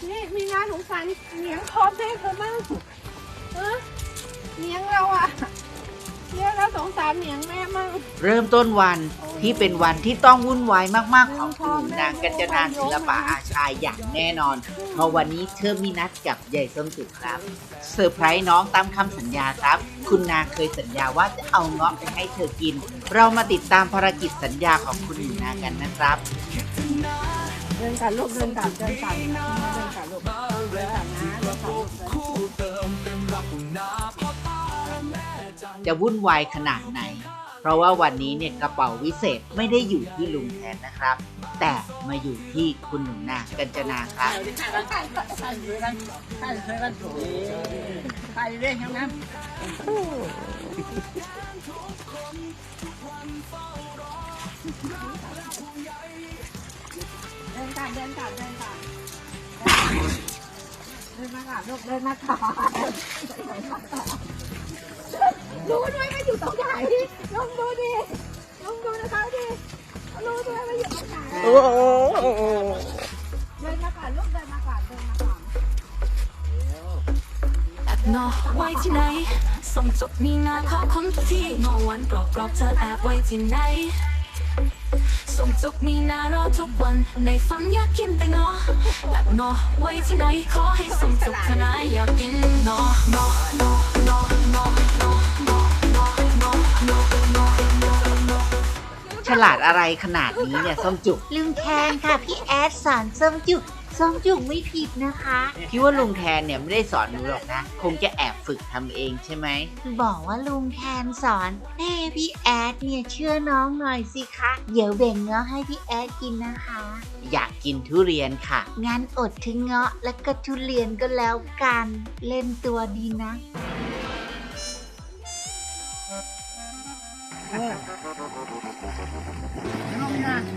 วันเลี้ยงพ่อแม่เขามั่งเออเลี้ยงเราอะเลี้ยงเราสงสารเลี้ยงแม่มั่ง เริ่มต้นวันที่เป็นวันที่ต้องวุ่นวายมาก ๆ ของคุณนางกัญจนาศิลปะอาชายอย่างแน่นอน เพราะวันนี้เธอมีนัดกับยายส้มจุกครับเซอร์ไพรส์น้องตามคำสัญญาครับ คุณนางเคยสัญญาว่าจะเอาเงาะไปให้เธอกิน เรามาติดตามภารกิจสัญญาของคุณหนูนากันนะครับ เดินกันลูกเดินกันเดินกันเดินกันลูกเดินกันนะเดินกันลูกเดินจะวุ่นวายขนาดไหน เพราะว่าวันนี้เนี่ยกระเป๋าวิเศษไม่ได้อยู่ที่ลุงแทนนะครับ แต่มาอยู่ที่คุณหนูนากัญจนาครับไปเรื่อยทั้งนั้น เดินกันเดินกันเดินกันเดินมาค่ะลูกเดินมาค่ะรู้ด้วยว่าอยู่ตรงไหนลองดูดิลองดูนะคะดิรู้ด้วยว่าอยู่ตรงไหนเดินมาก่อนลูกเดินมาก่อนเดินมาก่อนนอไว้ที่ไหนส่งจดมีนาขอคนที่งอวันกรอบกรอบๆเธอแอบไว้ที่ไหน ส่งจดมีนารอทุกวัน ในฝันอยากกินแต่งอแอบนอไว้ที่ไหนขอให้ส่งจดเธอนะอยากกินนอนอนอนอนอนอนอนอนอนอนอฉลาดอะไรขนาดนี้เนี่ยส้มจุกลุงแทนค่ะ พี่แอดสอนส้มจุก ส้มจุกไม่ผิดนะคะพี่ว่าลุงแทนเนี่ยไม่ได้สอนหนูหรอกนะ คงจะแอบฝึกทำเองใช่ไหม บอกว่าลุงแทนสอนแม่พี่แอดเนี่ยเชื่อน้องหน่อยสิคะ เดี๋ยวแบ่งเงาะให้พี่แอดกินนะคะ อยากกินทุเรียนค่ะ งั้นอดถึงเงาะและก็ทุเรียนก็แล้วกัน เล่นตัวดีนะ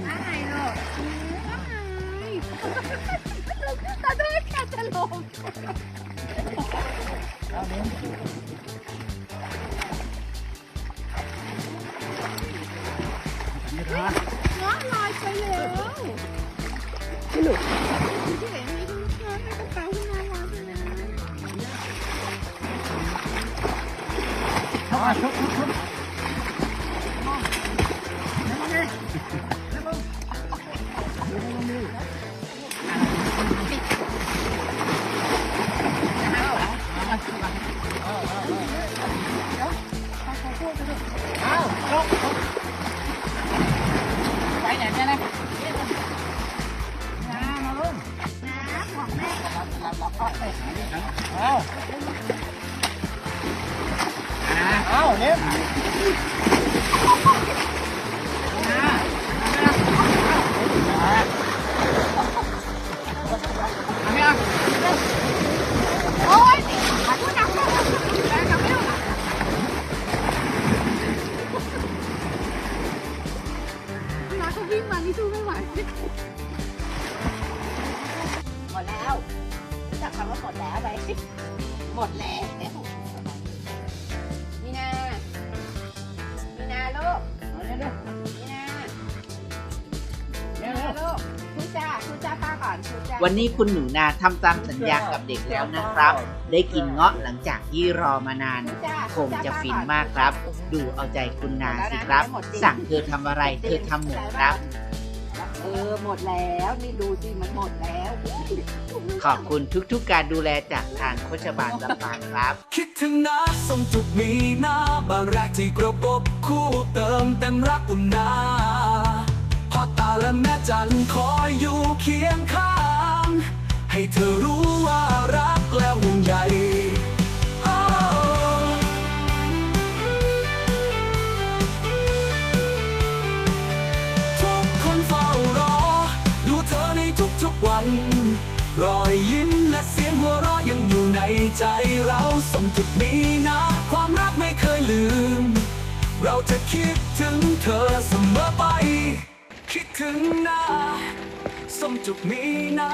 อะไรลูกตา không nó lòi sao liệu cái lục cái này nó nó cao hơn nó ngoài thế này à เอาลงไปไหนเนี่ยนะน้ำมาลุงน้ำของแม่รับรับรับพ่อไปเอาเอาเนี่ย คำว่าหมดแล้วไหมหมดแล้วนี่นานี่นาลูกนี่นานี่นาลูกคุณจ้าคุณจ้าป้าก่อนคุณจ้าวันนี้คุณหนูนาทำตามสัญญากับเด็กแล้วนะครับ ได้กินเงาะหลังจากที่รอมานานคุณจ้าคงจะฟินมากครับ ดูเอาใจคุณนาสิครับ สั่งเธอทำอะไรเธอทำหมดครับ เออหมดแล้วนี่ดูสิมันหมดแล้ว ขอบคุณทุกๆการดูแลจากทางโคชบาลลำปางครับ คิดถึงนะส่งจุกมีหน้าบางแรกที่กระบบคู่เติมเต็มรักอุ่นนาพ่อตาและแม่จันคอยอยู่เคียงข้าง ให้เธอรู้ว่ารักและห่วงใย รอยยิ้มและเสียงหัวเราะยังอยู่ในใจเราสมจุดนี้นะ ความรักไม่เคยลืม เราจะคิดถึงเธอเสมอไป คิดถึงนะสมจุดนี้นะ